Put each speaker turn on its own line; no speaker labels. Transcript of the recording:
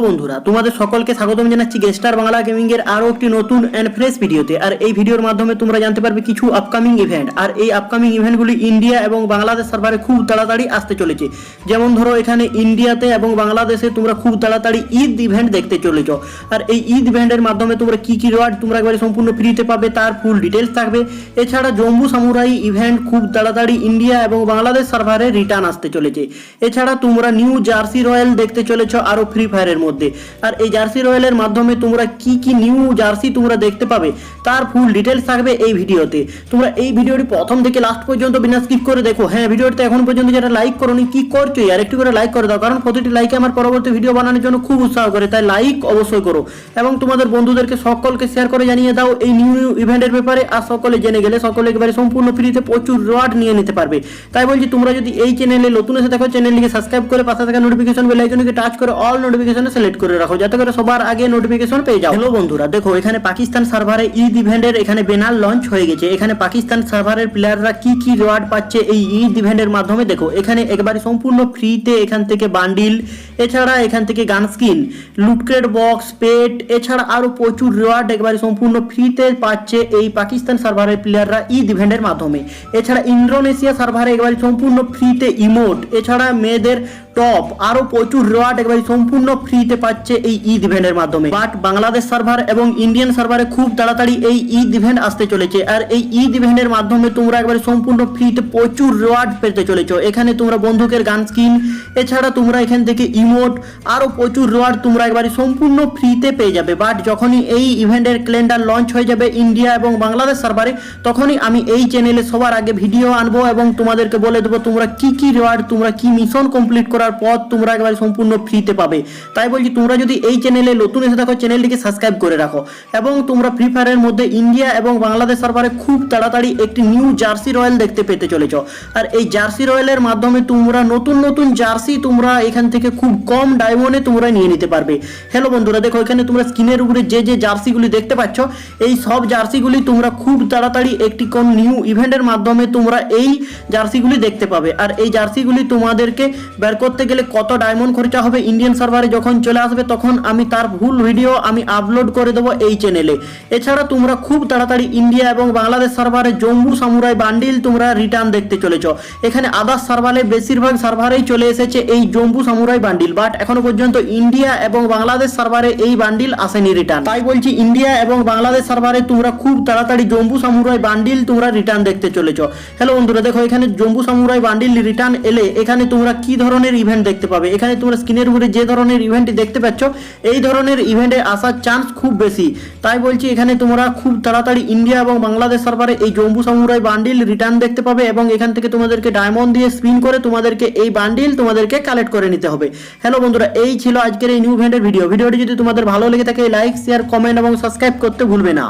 বন্ধুরা, তোমাদের সকলকে স্বাগতম জানাচ্ছি গেস্টার বাংলা গেমিং এর আরও একটি নতুন এন্ড ফ্রেশ ভিডিওতে। আর এই ভিডিওর মাধ্যমে তোমরা জানতে পারবে কিছু আপকামিং ইভেন্ট আর এই আপকামিং ইভেন্টগুলি ইন্ডিয়া এবং বাংলাদেশ সার্ভারে খুব তাড়াতাড়ি আসতে চলেছে। যেমন ধরো, এখানে ইন্ডিয়াতে এবং বাংলাদেশে তোমরা খুব তাড়াতাড়ি ঈদ ইভেন্ট দেখতে চলেছ। আর এই ঈদ ইভেন্টের মাধ্যমে তোমরা কি কি রিওয়ার্ড তোমরা একবারে সম্পূর্ণ ফ্রিতে পাবে, তার ফুল ডিটেলস থাকবে। এছাড়া জম্বু সামুরাই ইভেন্ট খুব তাড়াতাড়ি ইন্ডিয়া এবং বাংলাদেশ সার্ভারে রিটার্ন আসতে চলেছে। এছাড়া তোমরা নিউ জার্সি রয়্যাল দেখতে চলেছ আরও ফ্রি ফায়ারের মধ্যে। আর এই জার্সি রয়্যালের মাধ্যমে তোমরা কি কি নিউ জার্সি তোমরা দেখতে পাবে, তার ফুল ডিটেলস থাকবে এই ভিডিওতে। তোমরা এই ভিডিওটি প্রথম থেকে লাস্ট পর্যন্ত বিনা স্কিপ করে দেখো। হ্যাঁ ভিডিওতে এখন পর্যন্ত যারা লাইক করোনি, কি করছ? আর একটু করে লাইক করে দাও, কারণ প্রতিটি লাইকে আমার পরবর্তী ভিডিও বানানোর জন্য খুব উৎসাহ করে, তাই লাইক অবশ্যই করো। এবং তোমাদের বন্ধুদেরকে সকলকে শেয়ার করে জানিয়ে দাও এই নিউ নিউ ইভেন্টের ব্যাপারে, আর সকলে জেনে গেলে সকলে একেবারে সম্পূর্ণ ফ্রিতে প্রচুর রিওয়ার্ড নিয়ে নিতে পারবে। তাই বলছি, তোমরা যদি এই চ্যানেলে নতুন এসে দেখো চ্যানেলটিকে সাবস্ক্রাইব করে পাশে থাকা নোটিফিকেশন বেল আইকনকে টাচ করে অল নোটিফিকেশনে সিলেক্ট করে রাখো। যাতে করে সবার আগে নোটিফিকেশন পেয়ে যাও। হ্যালো বন্ধুরা, দেখো এখানে পাকিস্তান সার্ভারে ঈদ ইভেন্টের এখানে বেনার লঞ্চ হয়ে গেছে। এখানে পাকিস্তান সার্ভারের প্লেয়াররা কি কি রিওয়ার্ড পাচ্ছে এই ঈদ ইভেন্টের মাধ্যমে দেখো। এখানে একবারে সম্পূর্ণ ফ্রিতে এখান থেকে বান্ডিল এছাড়া এখান থেকে গান স্কিন লুটক্রেট বক্স পেট এছাড়া আরও প্রচুর রিওয়ার্ড একবারে সম্পূর্ণ ফ্রিতে পাচ্ছে এই পাকিস্তান সার্ভারের প্লেয়াররা ঈদ ইভেন্টের মাধ্যমে। এছাড়া ইন্দোনেশিয়া সার্ভারে একবারে সম্পূর্ণ ফ্রিতে ইমোট এছাড়া মেয়েদের টপ। আরও প্রচুর রিওয়ার্ড একবারে সম্পূর্ণ ফ্রিতে পাচ্ছে এই ঈদ ইভেন্টের মাধ্যমে। বাট বাংলাদেশ সার্ভার এবং ইন্ডিয়ান সার্ভারে খুব তাড়াতাড়ি এই ঈদ ইভেন্ট আসতে চলেছে। আর এই ঈদ ইভেন্টের মাধ্যমে তোমরা একবারে সম্পূর্ণ ফ্রিতে প্রচুর রিওয়ার্ড পেতে চলেছো। এখানে তোমরা বন্দুকের গান স্কিন, এছাড়া তোমরা এখান থেকে ইমোট আরও প্রচুর রিওয়ার্ড তোমরা একবারে সম্পূর্ণ ফ্রিতে পেয়ে যাবে। বাট যখনই এই ইভেন্টের ক্যালেন্ডার লঞ্চ হয়ে যাবে ইন্ডিয়া এবং বাংলাদেশ সার্ভারে, তখনই আমি এই চ্যানেলে সবার আগে ভিডিও আনব এবং তোমাদেরকে বলে দেবো তোমরা কি কি রিওয়ার্ড তোমরা কি মিশন কমপ্লিট করার পর তোমরা একবারে সম্পূর্ণ ফ্রিতে পাবে। তাই বলছি, তোমরা যদি এই চ্যানেলে নতুন এসে থাকো চ্যানেলটিকে সাবস্ক্রাইব করে রাখো। এবং তোমরা ফ্রি ফায়ারের মধ্যে ইন্ডিয়া এবং বাংলাদেশ সার্ভারে খুব তাড়াতাড়ি একটি নিউ জার্সি রয়্যাল দেখতে পেতে চলেছ। আর এই জার্সি রয়্যালের মাধ্যমে তোমরা নতুন নতুন জার্সি তোমরা এখান থেকে খুব কম ডায়মন্ডে তোমরা নিয়ে নিতে পারবে। হ্যালো বন্ধুরা, দেখো, এখানে তোমরা স্ক্রিনের উপরে যে যে জার্সিগুলি দেখতে পাচ্ছ, এই সব জার্সিগুলি তোমরা খুব তাড়াতাড়ি একটি কোন নিউ ইভেন্টের মাধ্যমে তোমরা এই জার্সিগুলি দেখতে পাবে। আর এই জার্সিগুলি তোমাদেরকে বের করতে গেলে কত ডায়মন্ড খরচা হবে? ইন্ডিয়ান সার্ভারে যখন চলে আসবে, তখন আমি তার ভুল ভিডিও আমি আপলোড করে দেবো এই চ্যানেলে এছাড়া তোমরা খুব তাড়াতাড়ি ইন্ডিয়া এবং বাংলাদেশ সার্ভারে জম্মু সামুরাই বান্ডিল তোমরা রিটার্ন দেখতে চলেছ। এখানে আদার্স সার্ভারে বেশিরভাগ সার্ভারেই চলে এসেছে এই জম্মু সামুরাই বান্ডিল বাট এখনও পর্যন্ত ইন্ডিয়া এবং বাংলাদেশ সার্ভারে এই বান্ডিল আসেনি রিটার্ন তাই বলছি ইন্ডিয়া এবং বাংলাদেশ সার্ভারে তোমরা খুব তাড়াতাড়ি জম্বু সামুরাই বান্ডিল তোমরা রিটার্ন দেখতে চলেছ। হ্যালো বন্ধুরা, দেখো এখানে জম্বু সামুরাই বান্ডিল রিটার্ন এলে এখানে তোমরা কি ধরনের ইভেন্ট দেখতে পাবে। এখানে তোমরা স্ক্রিনের উপরে যে ধরনের ইভেন্ট দেখতে পাচ্ছ, এই ধরনের ইভেন্টে আসার চান্স খুব বেশি। তাই বলছি, এখানে তোমরা খুব তাড়াতাড়ি ইন্ডিয়া এবং বাংলাদেশ সার্ভারে এই জম্বু সামুরাই বান্ডিল রিটার্ন দেখতে পাবে এবং এখান থেকে তোমাদেরকে ডায়মন্ড দিয়ে স্পিন করে তোমাদেরকে এই বান্ডিল তোমাদেরকে কালেক্ট করে নিতে হবে। হ্যালো বন্ধুরা, এই ছিল আজকের এই নিউ ইভেন্টের ভিডিও ভিডিওটি যদি তোমাদের ভালো লেগে থাকে লাইক শেয়ার কমেন্ট এবং সাবস্ক্রাইব করতে ভুলবে না।